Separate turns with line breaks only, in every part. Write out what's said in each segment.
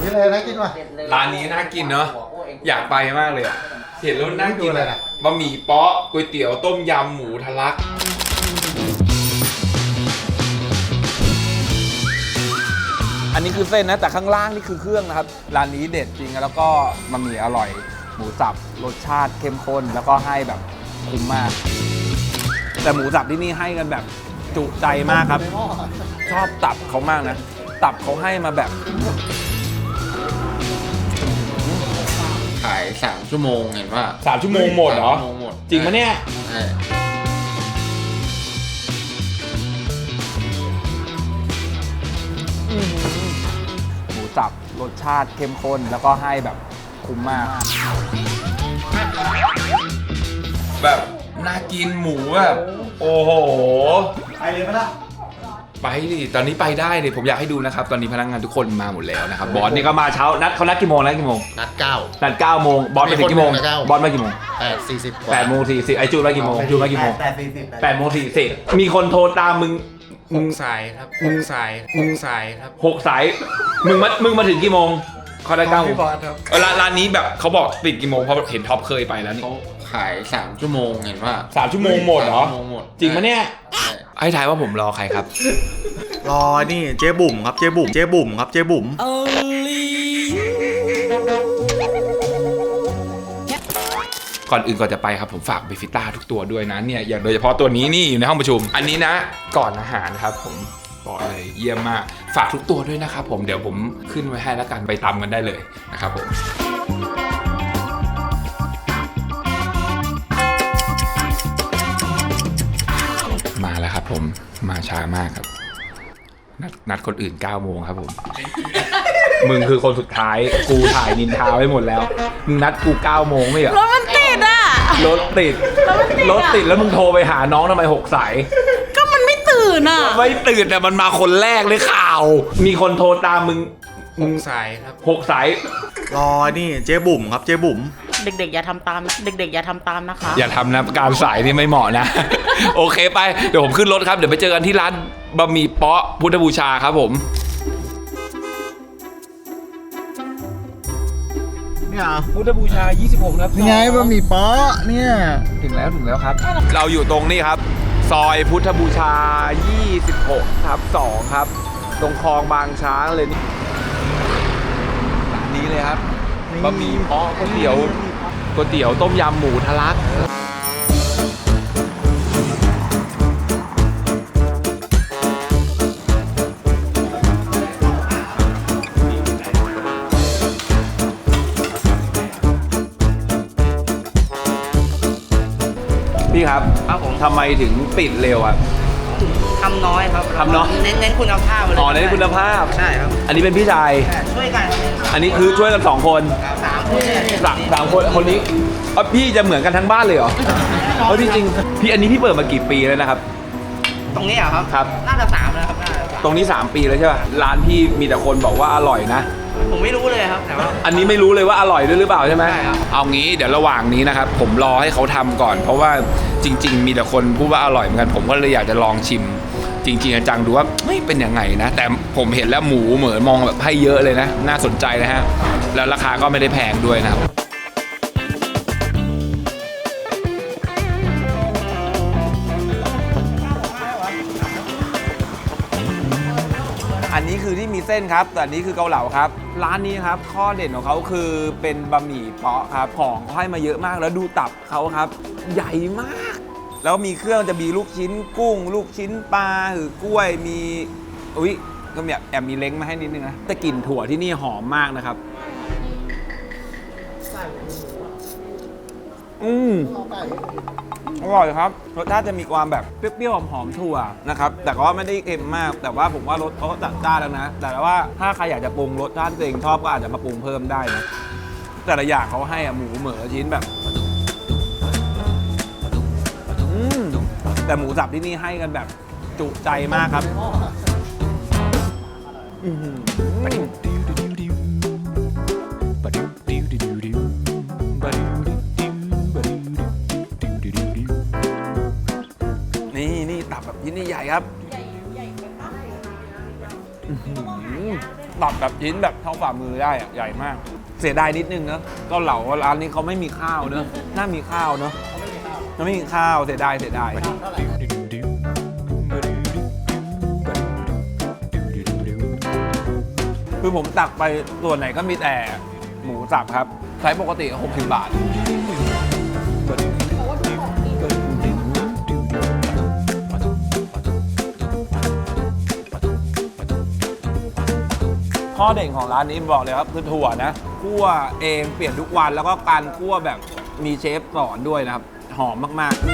นี่เลยนะกินว่ะ
ร้านนี้น่ากินเนาะอยากไปมากเลยอะเห็นแล้วน่ากิน
อะไร
อะ
นะ
บะหมี่เป๊ะก๋วยเตี๋ยวต้มยำหมูทะลัก อันนี้คือเส้นนะ แต่ข้างล่างนี่คือเครื่องนะครับ ร้านนี้เด็ดจริง แล้วก็บะหมี่อร่อย หมูสับรสชาติเข้มข้น แล้วก็ให้แบบคุ้มมาก แต่หมูสับที่นี่ให้กันแบบจุใจมากครับ ชอบตับเขามากนะ ตับเขาให้มาแบบ
สามชั่วโมงเห็นว่า
สามชั่วโมงหมดเหรอ
สามชั่วโมงหมด
จริงปะเนี่ย
ใช่
หมูสับรสชาติเข้มข้นแล้วก็ให้แบบคุ้มมาก แบบน่ากินหมูแบบโอ้โห
ไปเลยไหมล่ะ
ไปดิตอนนี้ไปได้เลยผมอยากให้ดูนะครับ ตอนนี้พนักงานทุกคนมาหมดแล้วนะครับ บอสนี่ก็มาเช้า นัดเขานัดกี่โมงนัดกี่โมง
นัดเก้า
นัด9โมง บอสมาถึงกี่โมง
มีคนมาเก้า
บอสมากี่โมง
แปดสี่สิบกว่า
8โมง40ไอจูนมากี่โมงจูนมากี่โมง
แปดสี่สิบ
8โมง40มีคนโทรตามมึง
หกสายครับหกสายหกสายครับ
หกสาย มึงมา มึงมาถึงกี่โมงเขาได้เก้าโมง
พี่บอสครับ
เออร้านร้านนี้แบบเขาบอกปิดกี่โมงเพราะเห็นท็อปเคยไปแล้วนี่
เขาขายสามชั่วโมงเห็นว่า
สามชั่วโมงหมดเหรอ
สามชั่วโมงหมด
จริงปะเนี่ย
ใช่
ให้ทายว่าผมรอใครครับ
รอนี่เจ๊บุ๋มครับเจ๊บุ๋มเจ๊บุ๋มครับเจ๊บุ๋ม
ก่อนอื่นก่อนจะไปครับผมฝากเบฟิต้าทุกตัวด้วยนะเนี่ยอย่างโดยเฉพาะตัวนี้นี่อยู่ในห้องประชุม อันนี้นะก่อนอาหารครับผมบอกเลยเยี่ยมมาก ฝากทุกตัวด้วยนะครับผมเดี๋ยวผมขึ้นไว้ให้แล้วกันไปตามกันได้เลยนะครับผม ผมมาช้ามากครับ นัดนัดคนอื่น9โมงครับผม มึงคือคนสุดท้าย กูถ่ายนินทาไว้หมดแล้ว มึงนัดกู9โมงไม่เหรอ
รถมันติดอะ
รถติด รถติดแล้วมึงโทรไปหาน้องทำไมหกสาย
ก็มันไม่ตื่นอะ
ไม่ตื่นแต่มันมาคนแรกเลยข่าว มีคนโทรตามมึง
หกสายครับ
หกสาย
รอนี่เจ๊บุ๋มครับเจ๊บุ๋ม
เด็กๆ อย่าทำตามเด็กๆ อย่าทำตามนะคะ
อย่าทำนะการสายนี่ไม่เหมาะนะ โอเคไปเดี๋ยวผมขึ้นรถครับ เดี๋ยวไปเจอกันที่ร้านบะหมี่เป๊ะพุทธบูชาครับผม
เนี่ย
พุทธบูชา 26 ครับ
นี่ไงบะหมี่เป๊ะเนี่ย
ถึงแล้วถึงแล้วครับ เราอยู่ตรงนี้ครับ ซอยพุทธบูชา 26ทับ2ครับ ตรงคลองบางช้างเลยนี่ร้านนี้เลยครับ บะหมี่เป๊ะก๋วยเตี๋ยว ก๋วยเตี๋ยวต้มยำหมูทะลักพี่ครับ
ครับผม
ทำไมถึงปิดเร็วอะ
ทำน้อยครับ
ทำน้อย
เน้นเน้นคุณภาพเลย
อ๋อในนคุณภาพ
ใช่ครับ
อันนี้เป็นพี่ชาย
ช่วยกันครับ
อันนี้คือช่วยกันสองคน
สามคนเนี่ย
สามสามคนคนนี้เอ้าพี่จะเหมือนกันทั้งบ้านเลยเหรอเพราะจริงๆพี่อันนี้พี่เปิดมากี่ปีแล้วนะครับ
ตรงนี้เหรอครับ
ครับ
น่าจะสามแล้วครับน่าจะสาม
ตรงนี้ 3 ปีแล้วใช่ป่ะร้านพี่มีแต่คนบอกว่าอร่อยนะ
ผมไม่รู้เลยครับแต่ว่า
อันนี้ไม่รู้เลยว่าอร่อยด้วยหรือเปล่าใช่ไหม
ใช่ครับ
เอางี้เดี๋ยวระหว่างนี้นะครับ ผมรอให้เขาทำก่อน เพราะว่าจริง ๆ มีแต่คนพูดว่าอร่อยเหมือนกัน ผมก็เลยอยากจะลองชิม จริงๆจังดูว่าไม่เป็นยังไงนะ แต่ผมเห็นแล้วหมูเหมือนมองแบบให้เยอะเลยนะ น่าสนใจนะฮะ แล้วราคาก็ไม่ได้แพงด้วยนะครับอันนี้คือที่มีเส้นครับแต่อันนี้คือเกาเหลาครับ ร้านนี้ครับ ข้อเด่นของเขาคือเป็นบะหมี่เปาะครับ ของเขาให้มาเยอะมากแล้วดูตับเขาครับ ใหญ่มาก แล้วมีเครื่องจะมีลูกชิ้นกุ้ง ลูกชิ้นปลาหรือกล้วยมีอุ้ยก็มีแอบมีเล้งมาให้นิดนึงนะแต่กลิ่นถั่วที่นี่หอมมากนะครับ อืมอร่อยครับรสชาติจะมีความแบบเปรี้ยวๆหอมๆถั่วนะครับ แต่ก็ไม่ได้เค็มมาก แต่ว่าผมว่ารสเขาก็จัดจ้านแล้วนะ แต่ว่าถ้าใครอยากจะปรุงรสชาติตัวเองชอบก็อาจจะมาปรุงเพิ่มได้นะแต่ละอย่างเขาให้อะหมูเหมือชิ้นแบบ แต่หมูสับที่นี่ให้กันแบบจุใจมากครับอื้อหือนี่นี่ตับแบบที่นี่ใหญ่ครับอื้อหือตับแบบชิ้นแบบเท่าฝ่ามือได้อะใหญ่มาก เสียดายนิดนึงเนอะเก็เหลาร้านนี้เขาไม่มีข้าวเนอะน่ามีข้าวเนอะ มันไม่มีข้าวเสียดายเสียดายคือผมตักไปส่วนไหนก็มีแต่หมูสับครับไซส์ปกติ60บาท ข้อเด่นของร้านนี้บอกเลยครับคือถั่วนะคั่วเองเปลี่ยนทุกวันแล้วก็การคั่วแบบมีเชฟสอนด้วยนะครับ หอมมากๆ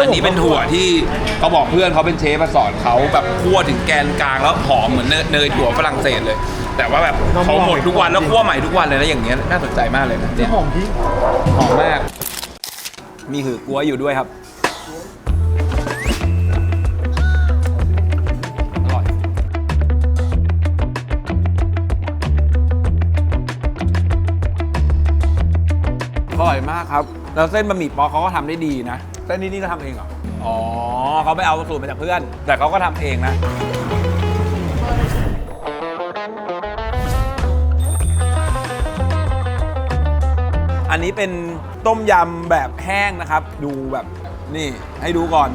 อันนี้เป็นถั่วที่เขาบอกเพื่อนเขาเป็นเชฟมาสอนเขาแบบคั่วถึงแกนกลางแล้วหอมเหมือนเนยเนยถั่วฝรั่งเศสเลย แต่ว่าแบบเขาหมดทุกวันแล้วคั่วใหม่ทุกวันเลยนะอย่างเงี้ยน่าสนใจมากเลยนะเนี่ย
หอมที่
หอมมาก มีหือกล้วยอยู่ด้วยครับ มากครับ แล้วเส้นบะหมี่ป๊อกเขาก็ทำได้ดีนะ เส้นนี้นี่ก็ทำเองเหรอ อ๋อเขาไปเอาสูตรมาจากเพื่อน แต่เขาก็ทำเองนะ อันนี้เป็นต้มยำแบบแห้งนะครับ ดูแบบนี่ให้ดูก่อน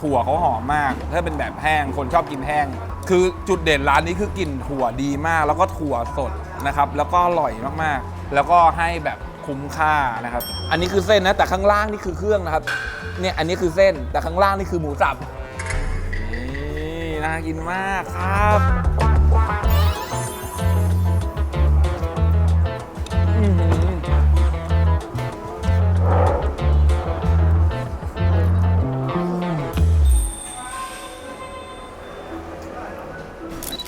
ถั่วเขาหอมมาก ถ้าเป็นแบบแห้งคนชอบกินแห้ง คือจุดเด่นร้านนี้คือกลิ่นถั่วดีมาก แล้วก็ถั่วสดนะครับ แล้วก็อร่อยมากๆ แล้วก็ให้แบบ คุ้มค่านะครับ อันนี้คือเส้นนะ แต่ข้างล่างนี่คือเครื่องนะครับ เนี่ยอันนี้คือเส้น แต่ข้างล่างนี่คือหมูสับ นี่น่ากินมากครับ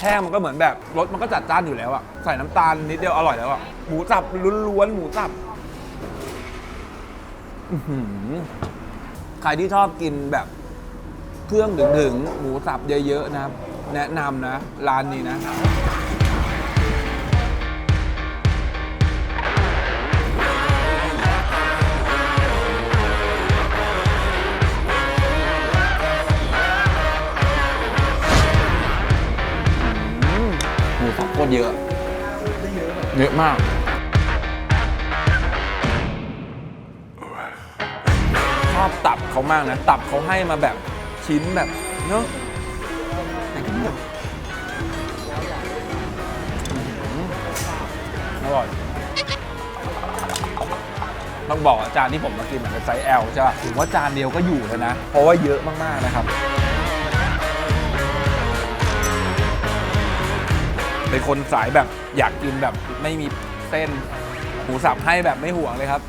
แห้งมันก็เหมือนแบบรสมันก็จัดจ้านอยู่แล้วอะใส่น้ำตาลนิดเดียวอร่อยแล้วอะ หมูสับล้วนๆหมูสับอื้อหือใครที่ชอบกินแบบเครื่องถึงๆหมูสับเยอะๆนะครับ แนะนำนะ ร้านนี้นะหมูสับโคตรเยอะ เยอะมาก เขามากนะ ตับเขาให้มาแบบชิ้นแบบเนาะอร่อย ต้องบอกอาจารย์ที่ผมมากินมันเป็นไซส์ L ใช่ป่ะถือว่าจานเดียวก็อยู่แล้วนะ เพราะว่าเยอะมาก ๆ นะครับ เป็นคนสายแบบอยากกินแบบไม่มีเส้นหมูสับให้แบบไม่ห่วงเลยครับ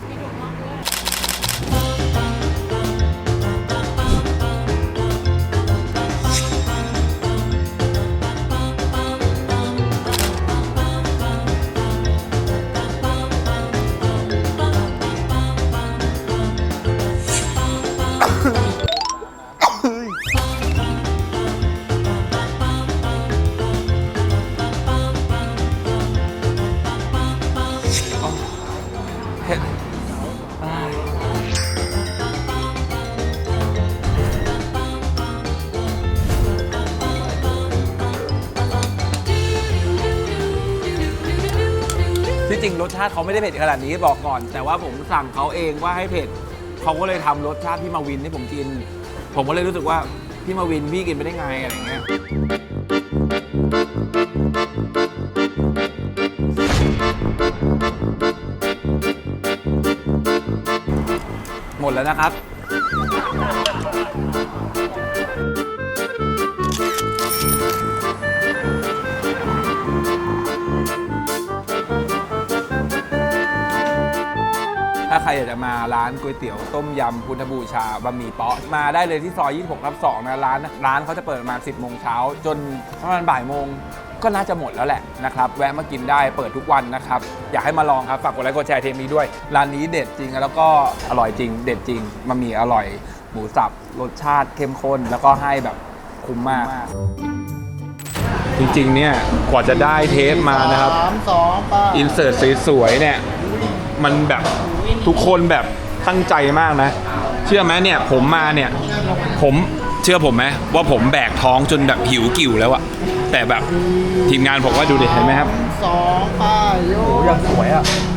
ริงรสชาติเขาไม่ได้เผ็ดขนาดนี้บอกก่อน แต่ว่าผมสั่งเขาเองว่าให้เผ็ดเขาก็เลยทำรสชาติพี่มาวินให้ผมกิน ผมก็เลยรู้สึกว่าพี่มาวินพี่กินไปได้ไงอะไรอย่างเงี้ย หมดแล้วนะครับาใครอยากจะมาร้านก๋วยเตี๋ยวต้มยำพุทธบูชาบะหมี่เปาะมาได้เลยที่ซอย 26ทับ2นะร้านร้านเขาจะเปิดประมาณ 10โมงเช้าจนประมาณบ่ายโมงก็น่าจะหมดแล้วแหละนะครับแวะมากินได้เปิดทุกวันนะครับ อยากให้มาลองครับฝากกดไลค์กดแชร์เทปนี้ด้วย ร้านนี้เด็ดจริงแล้วก็อร่อยจริง เด็ดจริงบะหมี่อร่อย หมูสับรสชาติเข้มข้น แล้วก็ให้แบบคุ้มมาก จริงๆเนี่ยกว่าจะได้เทปมานะครับ
สามสองป้า
อินเสิร์ตสวยๆเนี่ย มันแบบ ทุกคนแบบตั้งใจมากนะ เชื่อไหมเนี่ยผมมาเนี่ยผมชื่อผมไหมว่าผมแบกท้องจนแบบหิวกิ่วแล้วอะแต่แบบทีมงานผมว่าดูดิเห็นไหมครับ
สองป้ายโย
ยังสวยอะ
โ